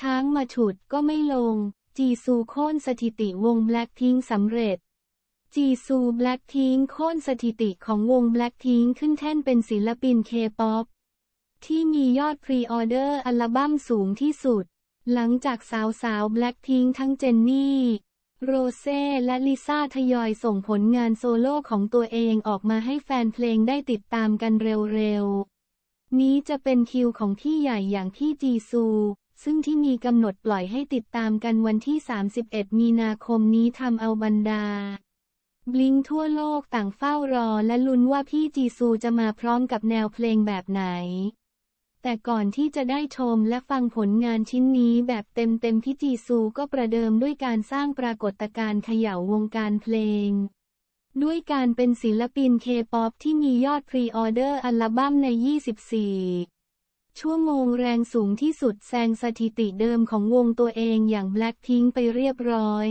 ช้างมาฉุดก็ไม่ลง จีซูโค่นสถิติวงแบล็คพิงสำเร็จ จีซูแบล็คพิงโค่นสถิติของวงแบล็คพิงขึ้นแท่นเป็นศิลปินเคป๊อปที่มียอดพรีออเดอร์อัลบั้มสูงที่สุด หลังจากสาวสาวแบล็คพิงทั้งเจนนี่ โรเซ่และลิซ่าทยอยส่งผลงานโซโล่ของตัวเองออกมาให้แฟนเพลงได้ติดตามกันเร็วๆ นี้จะเป็นคิวของพี่ใหญ่อย่างพี่จีซู ซึ่งที่มีกำหนดปล่อยให้ติดตามกันวันที่ 31 มีนาคมนี้ทำเอาบรรดา บลิงทั่วโลกต่างเฝ้ารอและลุ้นว่าพี่จีซูจะมาพร้อมกับแนวเพลงแบบไหน แต่ก่อนที่จะได้ชมและฟังผลงานชิ้นนี้แบบเต็มๆพี่จีซูก็ประเดิมด้วยการสร้างปรากฏการณ์เขย่าวงการเพลงด้วยการเป็นศิลปินเคป๊อปที่มียอดพรีออเดอร์อัลบั้มใน 24 ชั่วโมงแรงสูงที่สุดแซงสถิติเดิมของวงตัวเองอย่างแบล็คทิงไปเรียบร้อย